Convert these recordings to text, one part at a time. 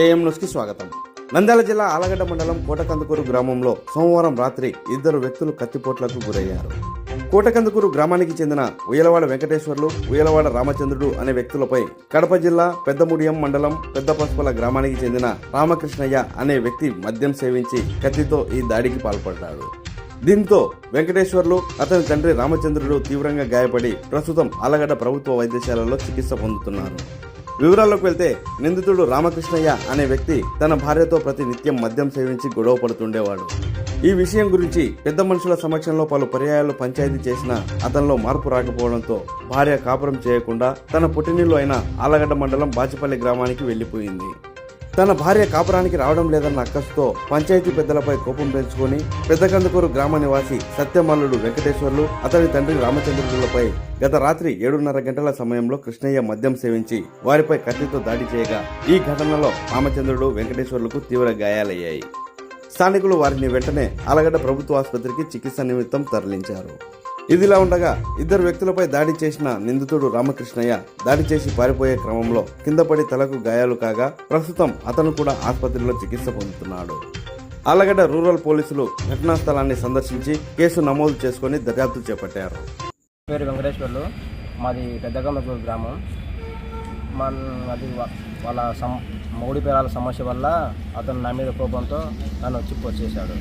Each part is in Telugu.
ఏఎం న్యూస్కి స్వాగతం. నంద్యాల జిల్లా ఆలగడ్డ మండలం కోటకందుకూరు గ్రామంలో సోమవారం రాత్రి ఇద్దరు వ్యక్తులు కత్తిపోట్లకు గురయ్యారు. కోటకందుకూరు గ్రామానికి చెందిన ఉయ్యలవాడ వెంకటేశ్వర్లు ఉయ్యలవాడ రామచంద్రుడు అనే వ్యక్తులపై కడప జిల్లా పెద్దముడియం మండలం పెద్దపసుపల గ్రామానికి చెందిన రామకృష్ణయ్య అనే వ్యక్తి మద్యం సేవించి కత్తితో ఈ దాడికి పాల్పడ్డాడు. దీంతో వెంకటేశ్వర్లు అతని తండ్రి రామచంద్రుడు తీవ్రంగా గాయపడి ప్రస్తుతం ఆలగడ్డ ప్రభుత్వ వైద్యశాలలో చికిత్స పొందుతున్నారు. వివరాల్లోకి వెళ్తే నిందితుడు రామకృష్ణయ్య అనే వ్యక్తి తన భార్యతో ప్రతి నిత్యం మద్యం సేవించి గొడవ పడుతుండేవాడు. ఈ విషయం గురించి పెద్ద మనుషుల సమక్షంలో పలు పర్యాయాలు పంచాయతీ చేసినా అతనిలో మార్పు రాకపోవడంతో భార్య కాపురం చేయకుండా తన పుట్టినిల్లు అయిన ఆలగడ్డ మండలం బాచిపల్లి గ్రామానికి వెళ్ళిపోయింది తన భార్య కాపురానికి రావడం లేదన్న అక్కసుతో పంచాయతీ పెద్దలపై కోపం పెంచుకొని పెద్దకందుకూరు గ్రామ నివాసి సత్యమల్లుడు వెంకటేశ్వర్లు అతడి తండ్రి రామచంద్రులపై గత రాత్రి ఏడున్నర గంటల సమయంలో కృష్ణయ్య మద్యం సేవించి వారిపై కత్తితో దాడి చేయగా ఈ ఘటనలో రామచంద్రుడు వెంకటేశ్వర్లకు తీవ్ర గాయాలయ్యాయి. స్థానికులు వారిని వెంటనే ఆలగడ్డ ప్రభుత్వ ఆసుపత్రికి చికిత్స నిమిత్తం తరలించారు. ఇదిలా ఉండగా ఇద్దరు వ్యక్తులపై దాడి చేసిన నిందితుడు రామకృష్ణయ్య దాడి చేసి పారిపోయే క్రమంలో కింద పడి తలకు గాయాలు కాగా ప్రస్తుతం అతను కూడా ఆసుపత్రిలో చికిత్స పొందుతున్నాడు. ఆలగడ్డ రూరల్ పోలీసులు ఘటనా స్థలాన్ని సందర్శించి కేసు నమోదు చేసుకుని దర్యాప్తు చేపట్టారు. పేరు వెంకటేశ్వర్లు. మాది పెద్దగమ్మగూరు గ్రామం. మా అది వాళ్ళ సమ మౌడి పేరాల సమస్య వల్ల అతను నా మీద కోపంతో నన్ను వచ్చి పొడిచేశాడు.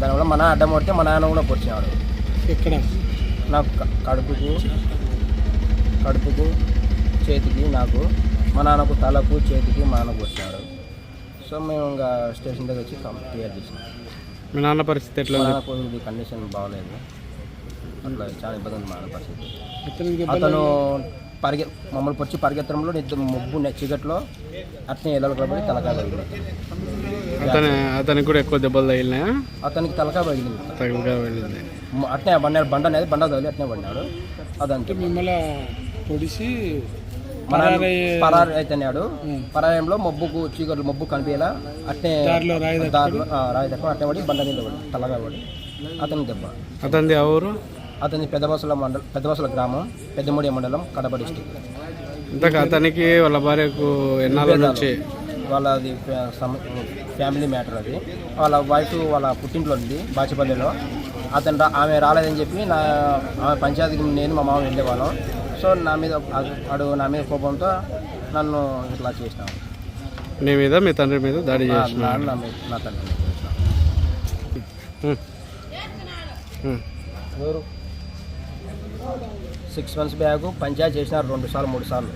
దానివల్ల మా నాన్న అడ్డం కొడితే మా నాన్న కూడా పొడిచినాడు. ఎక్కడ? నాకు కడుపుకు కడుపుకు చేతికి నాకు మా నాన్నకు తలకు చేతికి మా నాన్నకు వచ్చినాడు సో మేము ఇంకా స్టేషన్ దగ్గర వచ్చి క్లియర్ చేసినాం. మీ నాన్న పరిస్థితి ఎట్లా నాన్నకు ఇది కండిషన్ బాగలేదు. అట్లా చాలా ఇబ్బంది ఉంది మా నాన్న పరిస్థితి. అతను పరిగె మమ్మల్ని పొచ్చి పరిగెత్తడంలో నిద్ర ముగ్గు చీకట్లో అట్నే ఎల్లలు పడి తలకాయ పగిలింది. అతని అతనికి కూడా ఎక్కువ దెబ్బలు తగిలినాయా? అతనికి తలకాయ పగిలింది. తగిలిగా వెళ్ళింది మ- అట్నే బండాడు బండ అనేది బండ తగిలి అట్నే పడినాడు. అదంతే. మిమ్మల్ని పొడిసి పరారు అయితేనాడు పరాయంలో మబ్బుకు చీకట్లు మబ్బు కనిపించేలా అట్నే రాయి తక్కువ అట్నే పడి బండ మీద పడి తలగా పడి అతని దెబ్బ. అతనిది ఆ ఊరు అతని పెద్దబసల మండలం పెద్దబసల గ్రామం పెద్దమూడి మండలం కడప డిస్టిక్. ఇంతకు అతనికి వాళ్ళ భార్యకు ఎన్నాళ్ళ నుంచి? వాళ్ళది ఫ్యా- సమ- ఫ్యామిలీ మ్యాటర్ అది. వాళ్ళ వైఫ్ వాళ్ళ పుట్టింట్లో ఉంది బాచిపల్లిలో. అతను ఆమె రాలేదని చెప్పి నా ఆమె పంచాయతీకి నేను మా మామ వెళ్ళేవాళ్ళం. సో నా మీద అడు- నా మీద కోపంతో నన్ను ఇట్లా చేసినాను నీ మీద మీ తండ్రి మీద దాడి నా చేసిన. నాన్న నా మీద నా తండ్రి చేసినాడు. ఎవరు? సిక్స్ మంత్స్ బ్యాగ్ పంచాయతీ చేసినారు రెండు సార్లు మూడు సార్లు.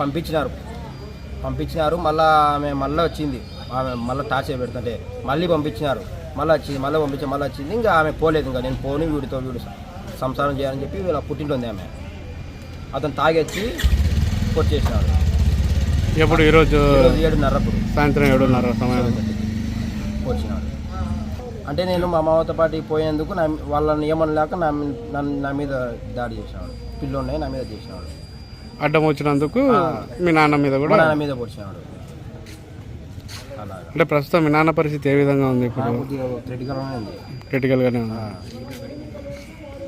పంపించినారు. పంపించినారు మళ్ళా ఆమె మళ్ళీ వచ్చింది. ఆమె మళ్ళీ టార్చర్ పెడుతుంటే మళ్ళీ పంపించినారు. మళ్ళీ వచ్చింది మళ్ళీ పంపించి మళ్ళీ వచ్చింది. ఇంకా ఆమె పోలేదు ఇంకా. నేను పోని వీడితో వీడు సంసారం చేయాలని చెప్పి వీళ్ళ పుట్టింట్లో ఉంది ఆమె. అతను తాగొచ్చి కొట్టేసినాడు ఎప్పుడు ఈరోజు ఏడున్నరప్పుడు సాయంత్రం ఏడున్నర సమయం వచ్చినాడు అంటే నేను మా మామతో పాటు పోయేందుకు నా వాళ్ళని ఏమనలేక నా నన్ను- నా మీద దాడి చేసినాడు పిల్లోనే నా మీద చేసినాడు అడ్డం వచ్చినందుకు మీ నాన్న మీద కూడా నాన్న మీద పొడిచినాడు అలాగా. అంటే ప్రస్తుతం మీ నాన్న పరిస్థితి ఏ విధంగా ఉంది ఇప్పుడు? క్రిటికల్గానే ఉంది. క్రిటికల్గానే ఉంది.